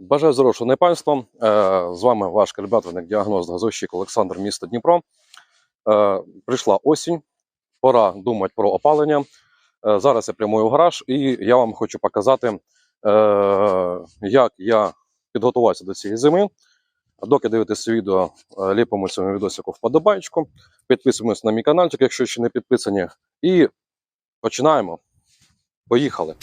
Бажаю шановне панство. Е, З вами ваш калібраторник діагност газовщик Олександр, місто Дніпро. Е, Прийшла осінь, пора думати про опалення. Е, Зараз я прямую в гараж, і я вам хочу показати, як я підготувався до цієї зими. Доки дивитесь це відео, ліпимо цьому відосику вподобайку, підписуємось на мій каналчик, якщо ще не підписані. І починаємо. Поїхали!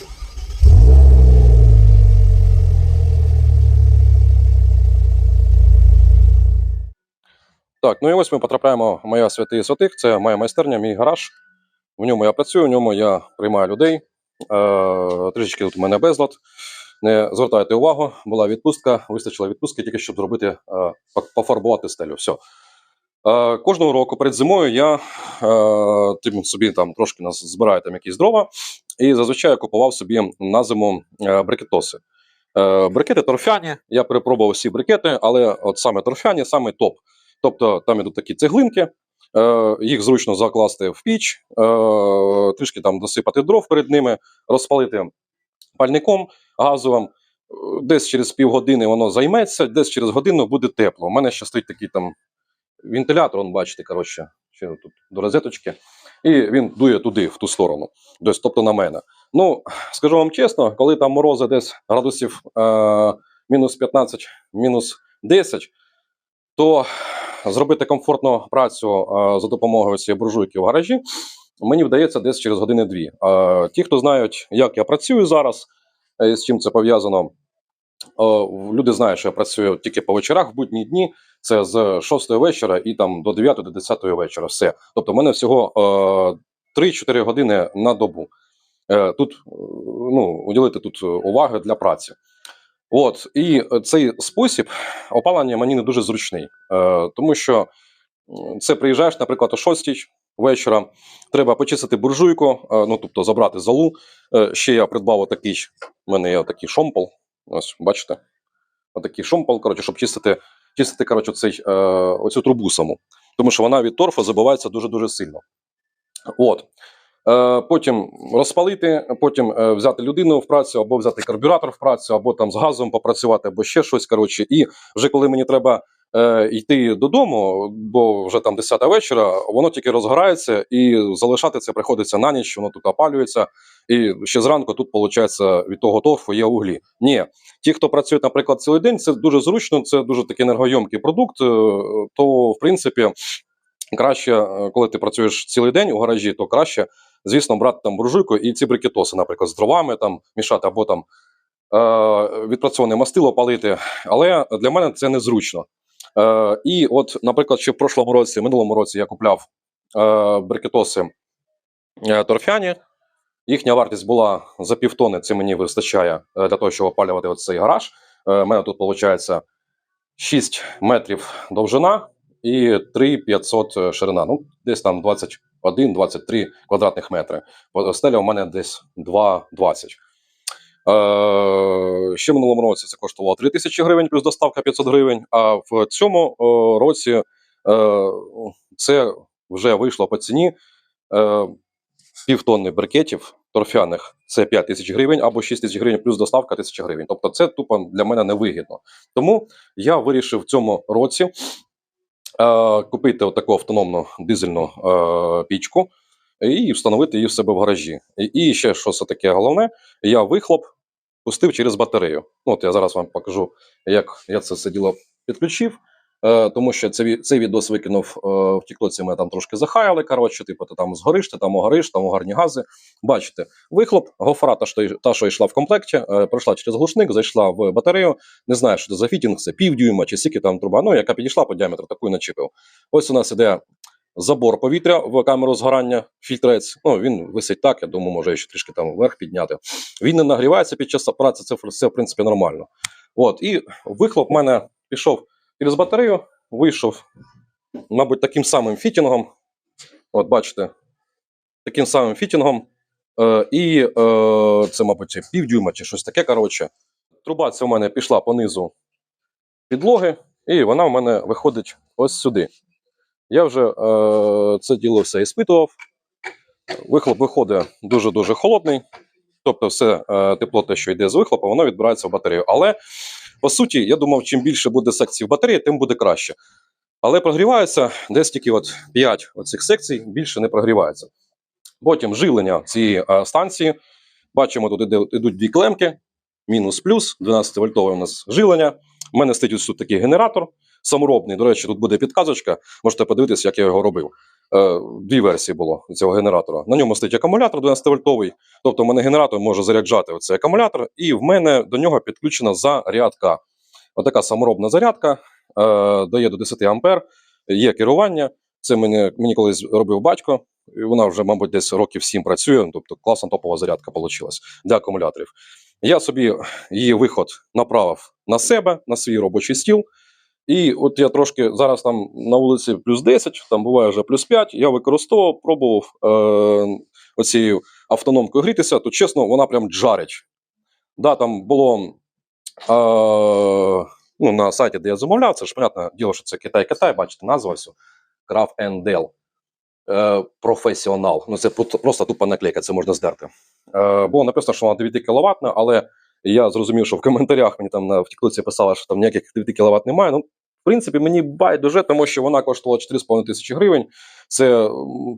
Так, ну і ось ми потрапляємо в моя святий святих. Це моя майстерня, мій гараж. В ньому я працюю, в ньому я приймаю людей. Е, трішечки тут у мене безлад. Не звертайте увагу, була відпустка, вистачило відпустки тільки щоб зробити, е, пофарбувати стелю. Все. Е, кожного року перед зимою я е, тим собі там трошки збираю там якісь дрова, і зазвичай я купував собі на зиму е, брикетоси. Е, брикети торфяні. Я перепробував всі брикети, але от саме торфяні, саме топ. Тобто там ідуть такі цеглинки, е, їх зручно закласти в піч, е, трішки там досипати дров перед ними, розпалити пальником газовим. Е, Десь через півгодини воно займеться, десь через годину буде тепло. У мене ще стоїть такий там вентилятор, он, бачите, коротше, ще тут до розеточки, і він дує туди, в ту сторону, десь, тобто на мене. Ну, скажу вам чесно, коли там морози десь градусів е, мінус 15, мінус 10, то зробити комфортну працю е, за допомогою цієї буржуйки в гаражі мені вдається десь через години-дві. Е, ті, хто знають, як я працюю зараз, е, з чим це пов'язано, люди знають, що я працюю тільки по вечорах в будні дні. Це з 6 вечора і там до 9 до 10 вечора. Все. Тобто, в мене всього е, 3-4 години на добу. Тут ну, уділити тут уваги для праці. От і цей спосіб опалення мені не дуже зручний, е, тому що це приїжджаєш, наприклад, о 6 вечора. Треба почистити буржуйку, е, ну тобто забрати залу. Е, ще я придбав отакий, у мене є такий шомпол. Ось, бачите, отакий шомпол, коротше, щоб чистити, чистити коротше, цей, е, оцю трубу саму, тому що вона від торфу забивається дуже дуже сильно. От. Е, Потім розпалити, потім е, взяти людину в працю, або взяти карбюратор в працю, або там з газом попрацювати, або ще щось. Коротше, і вже коли мені треба е, йти додому, бо вже там 10 вечора, воно тільки розгорається, і залишати це приходиться на ніч, воно тут опалюється. І ще зранку тут, виходить, від того торфу є углі. Ні, ті, хто працює, наприклад, цілий день, це дуже зручно, це дуже такий енергойомкий продукт. е, То, в принципі, краще, коли ти працюєш цілий день у гаражі, то краще звісно, брати там буржуйку і ці брикетоси, наприклад, з дровами там мішати або там е, відпрацьоване мастило палити. Але для мене це незручно. Е, і от, наприклад, ще в прошлому році, минулому році я купляв е, брикетоси е, торфяні. Їхня вартість була за півтони, це мені вистачає е, для того, щоб опалювати цей гараж. Е, У мене тут виходить 6 метрів довжина і 3,500 ширина. Ну, десь там 21-23 квадратних метри. Стеля у мене десь 2,20. Е, ще в минулому році це коштувало 3 тисячі гривень плюс доставка 500 гривень. А в цьому е, році е, це вже вийшло по ціні е, півтонни брикетів торфяних. Це 5 тисяч гривень або 6 тисяч гривень плюс доставка 1000 гривень. Тобто це тупо для мене невигідно. Тому я вирішив в цьому році купити таку автономну дизельну е, пічку і встановити її в себе в гаражі. І, ще що це таке головне, я вихлоп пустив через батарею. От я зараз вам покажу, як я це все діло підключив. Е, тому що це, цей відос викинув е, в Тіктоці, мене там трошки захаяли. Коротше, типу, ти там згориш, ти там огориш, там угарні гази. Бачите, вихлоп, гофра, та, що, та, що йшла в комплекті, е, пройшла через глушник, зайшла в батарею. Не знаю, що це за фітінг, це півдюйма чи скільки там труба. Ну, яка підійшла по діаметру, таку і начепив. Ось у нас іде забор повітря в камеру згорання, фільтрець. Ну, він висить так, я думаю, може ще трішки там вверх підняти. Він не нагрівається під час праці, це, це в принципі нормально. От, і вихлоп в мене пішов через батарею, вийшов, мабуть, таким самим фітінгом. От, бачите, таким самим фітінгом. Е, і е, це, мабуть, півдюйма чи щось таке. Коротше. Труба ця у мене пішла по низу підлоги, і вона в мене виходить ось сюди. Я вже е, це діло все іспитував. Вихлоп виходить дуже-дуже холодний. Тобто, все е, тепло, те, що йде з вихлопу, воно відбирається в батарею. Але по суті, я думав, чим більше буде секцій в батареї, тим буде краще. Але прогрівається десь тільки от 5 оцих секцій, більше не прогрівається. Потім живлення цієї е, станції. Бачимо, тут іде, ідуть дві клемки, мінус плюс, 12 вольтове у нас живлення. У мене стоїть ось тут такий генератор саморобний. До речі, тут буде підказочка. Можете подивитися, як я його робив. Е, дві версії було цього генератора. На ньому стоїть акумулятор 12 вольтовий. Тобто, в мене генератор може заряджати оцей акумулятор, і в мене до нього підключена зарядка. Отака саморобна зарядка е, дає до 10 ампер, є керування. Це мені, мені колись робив батько. І вона вже, мабуть, десь років 7 працює, тобто класна топова зарядка вийшла для акумуляторів. Я собі її виход направив на себе, на свій робочий стіл. І от я трошки зараз там на вулиці плюс 10, там буває вже плюс 5, я використовував, пробував е, оцією автономкою грітися, то чесно, вона прям джарить. Да, там було е, ну, на сайті, де я замовляв, це ж понятне діло, що це Китай-Китай, бачите, назва все. Краф Дел. Е, професіонал. Ну, це просто тупа наклейка, це можна здерти. Е, було написано, що вона 9 кВт, але я зрозумів, що в коментарях мені там на в Тіктоці писали, що там ніяких 9 кВт немає. Ну, в принципі, мені байдуже, тому що вона коштувала 4,5 тисячі гривень. Це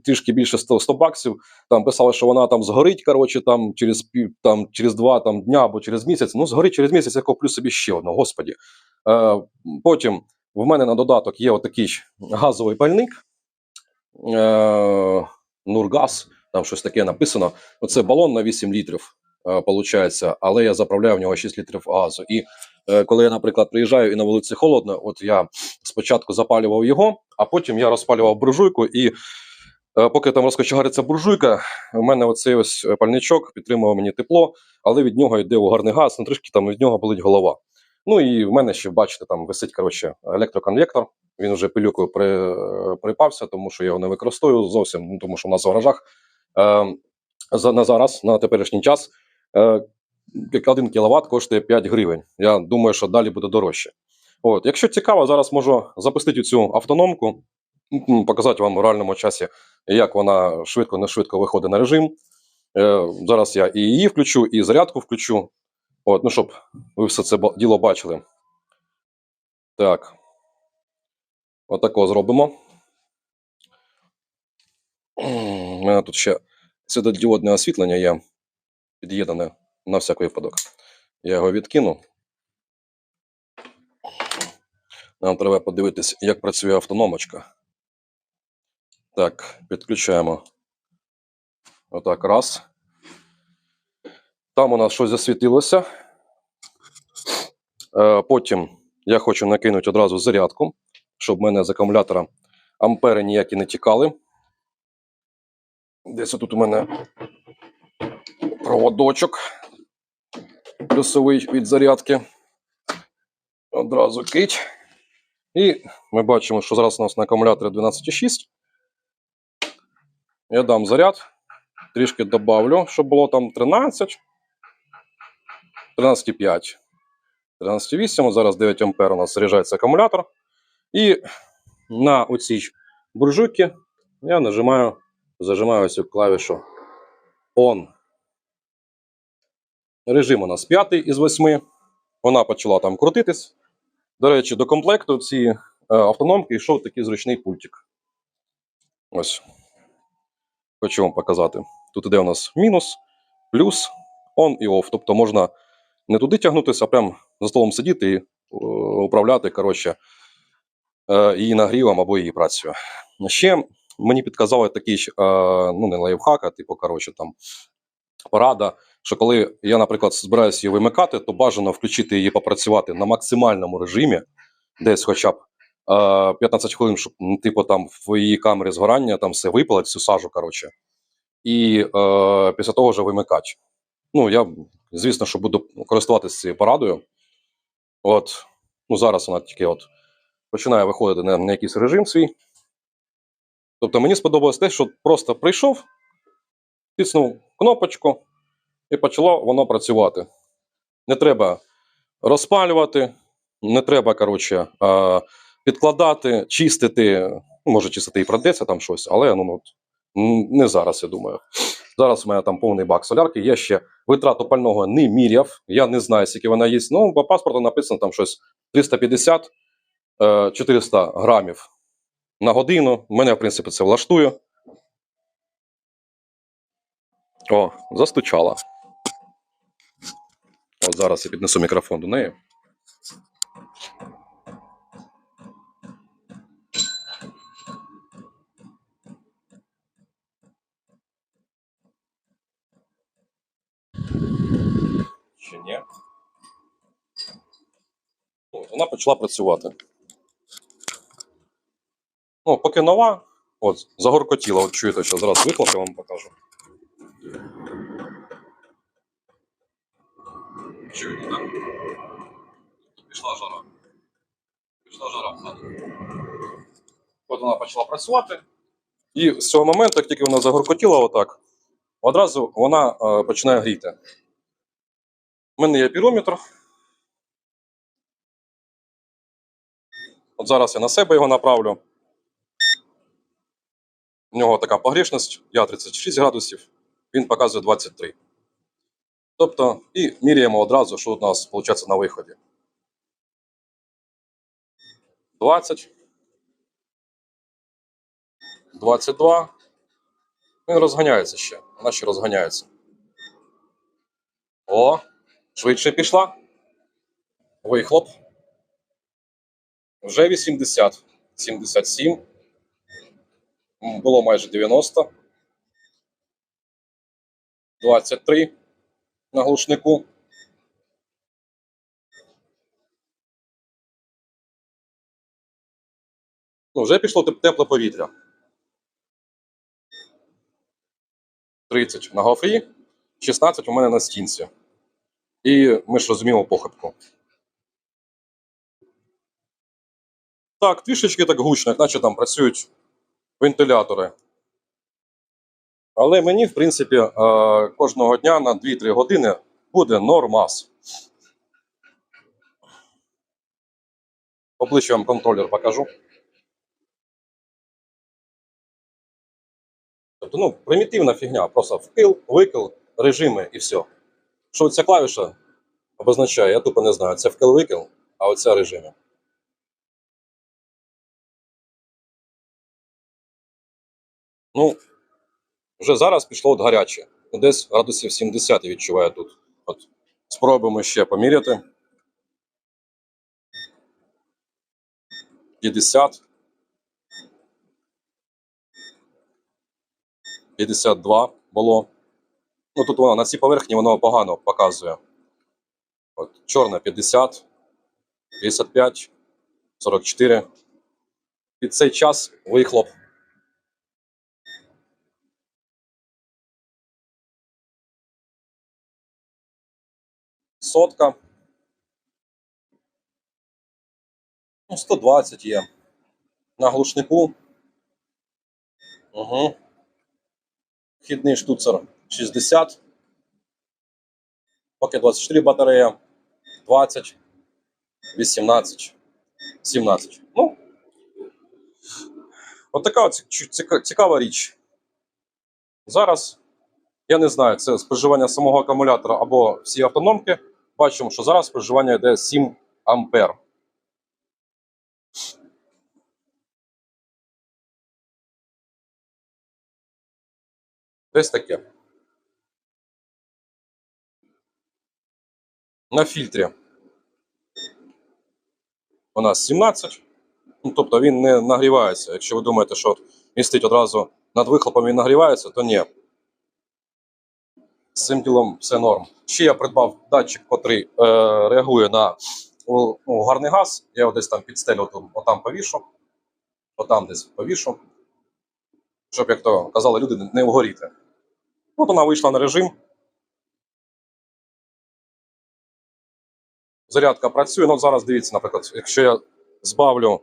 трішки більше 100, 100 баксів. Там писали, що вона там згорить, коротше, там через там через два там, дня або через місяць. Ну, згорить через місяць, я куплю собі ще одну, господі. Е, потім в мене на додаток є отакий газовий пальник. Е, Нургаз, там щось таке написано. Оце балон на 8 літрів, получається, але я заправляю в нього 6 літрів газу. І е, коли я, наприклад, приїжджаю і на вулиці холодно, от я спочатку запалював його, а потім я розпалював буржуйку, і е, поки там розкочегариться буржуйка, у мене оцей ось е, пальничок підтримував мені тепло, але від нього йде угарний газ, ну трішки там від нього болить голова. Ну і в мене ще, бачите, там висить коротше, електроконвектор. Він вже пилюкою при, е, припався, тому що я його не використовую зовсім, ну, тому що в нас в гаражах е, на зараз, на теперішній час, е, 1 кВт коштує 5 гривень. Я думаю, що далі буде дорожче. От, якщо цікаво, зараз можу запустити цю автономку, показати вам в реальному часі, як вона швидко не швидко виходить на режим. Е, зараз я і її включу, і зарядку включу. От, ну, щоб ви все це діло бачили. Так. Отако зробимо. У мене тут ще світодіодне освітлення є під'єднане на всяк випадок. Я його відкину. Нам треба подивитись, як працює автономочка. Так, підключаємо. Отак, раз. Там у нас щось засвітилося. Е, Потім я хочу накинути одразу зарядку, щоб в мене з акумулятора ампери ніякі не тікали. Десь тут у мене проводочок плюсовий від зарядки. Одразу кить. І ми бачимо, що зараз у нас на акумуляторі 12,6. Я дам заряд, трішки добавлю, щоб було там 13, 13,5. 13,8, зараз 9 ампер у нас заряджається акумулятор. І на оцій буржуйці я нажимаю, зажимаю цю клавішу ON. Режим у нас п'ятий із восьми. Вона почала там крутитись. До речі, до комплекту цієї е, автономки йшов такий зручний пультик. Ось. Хочу вам показати. Тут іде у нас мінус, плюс, on і off. Тобто можна не туди тягнутися, а прям за столом сидіти і е, управляти коротше, е, її нагрівом або її працею. Ще мені підказали такий, ну не лайфхак, а типу, коротше, там порада, що коли я, наприклад, збираюся її вимикати, то бажано включити її попрацювати на максимальному режимі, десь хоча б е, 15 хвилин, щоб типу там в її камері згорання там все випалить, всю сажу, коротше. І е, після того вже вимикати. Ну, я, звісно, що буду користуватися цією порадою. От, ну зараз вона тільки от починає виходити на, на якийсь режим свій. Тобто мені сподобалось те, що просто прийшов, тиснув кнопочку, і почало воно працювати. Не треба розпалювати, не треба, коротше, підкладати, чистити. Ну, може, чистити і придеться там щось, але ну, от, не зараз, я думаю. Зараз у мене там повний бак солярки. Я ще витрату пального не міряв. Я не знаю, скільки вона є. Ну, по паспорту написано там щось 350 е, 400 грамів на годину. Мене, в принципі, це влаштує. О, застучала. От зараз я піднесу мікрофон до неї. Чи ні? О, Вона почала працювати. Ну, поки нова, от, загоркотіла, от чуєте, що зараз вихлоп, вам покажу. Чуєте, так? Пішла жара. Пішла жара. От вона почала працювати. І з цього моменту, як тільки вона загоркотіла отак, одразу вона е, починає гріти. У мене є пірометр. От зараз я на себе його направлю. У нього така погрішність, я 36 градусів, він показує 23. Тобто, і міряємо одразу, що у нас виходить на виході. 20. 22. Він розганяється ще. Вона ще розганяється. О, швидше пішла. Вихлоп. Вже 80. 77. Було майже 90. 23 на глушнику. Ну, вже пішло тепле повітря. 30 на гофрі, 16 у мене на стінці. І ми ж розуміємо похибку. Так, трішечки так гучно, як наче там працюють вентилятори. Але мені, в принципі, е, кожного дня на 2-3 години буде нормас. Обличчя вам контролер покажу. Тобто, ну, примітивна фігня, просто вкил, викил, режими і все. Що ця клавіша обозначає, я тупо не знаю, це вкил-викил, а оця режими. Ну, вже зараз пішло от гаряче. Десь градусів 70 відчуваю тут. От. Спробуємо ще поміряти. 50. 52 було. Ну тут воно на цій поверхні воно погано показує. От, чорна 50, 55, 44. Під цей час вихлоп. Сотка. Ну, 120 є. На глушнику. Угу. Вхідний штуцер 60. Поки 24 батарея. 20, 18, 17. Ну, от така от цікава річ. Зараз, я не знаю, це споживання самого акумулятора або всі автономки. Бачимо, що зараз споживання йде 7 ампер. Десь таке. На фільтрі у нас 17. Ну, тобто він не нагрівається. Якщо ви думаєте, що містить одразу над вихлопом він нагрівається, то ні. З цим ділом все норм. Ще я придбав датчик, який е, реагує на ну, гарний газ. Я його десь там підстелю, отам, отам повішу, отам десь повішу. Щоб, як то казали люди, не вгоріти. От вона вийшла на режим. Зарядка працює. Ну, зараз дивіться, наприклад, якщо я збавлю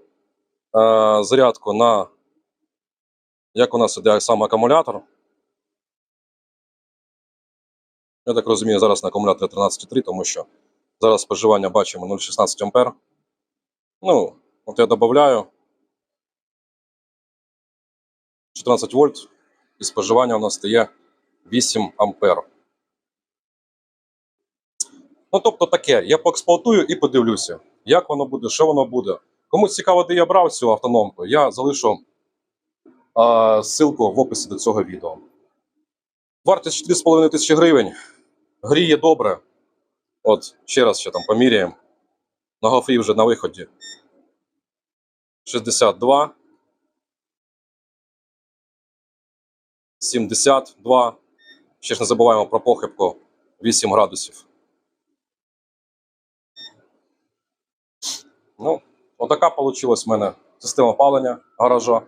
е, зарядку на як у нас іде сам акумулятор. Я так розумію, зараз на акумуляторі 13,3, тому що зараз споживання бачимо 0,16 ампер. Ну, от я додаю 14 вольт, і споживання у нас стає 8 ампер. Ну, тобто таке, я поексплуатую і подивлюся, як воно буде, що воно буде. Кому цікаво, де я брав цю автономку, я залишу ссылку в описі до цього відео. Вартість 4,5 тисячі гривень. Гріє добре. От, ще раз ще там поміряємо. На гофрі вже на виході. 62. 72. Ще ж не забуваємо про похибку 8 градусів. Ну, отака вийшла в мене система опалення гаража.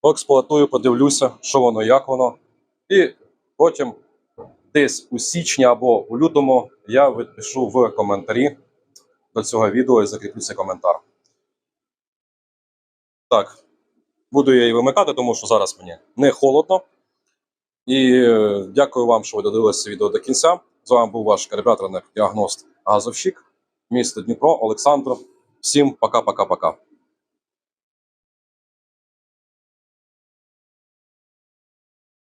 Поексплуатую, подивлюся, що воно, як воно. І потім десь у січні або у лютому я відпишу в коментарі до цього відео і закріплю цей коментар. Так, буду я її вимикати, тому що зараз мені не холодно. І е, дякую вам, що ви додивилися відео до кінця. З вами був ваш калібраторник діагност Газовщик, місто Дніпро, Олександр. Всім пока-пока-пока.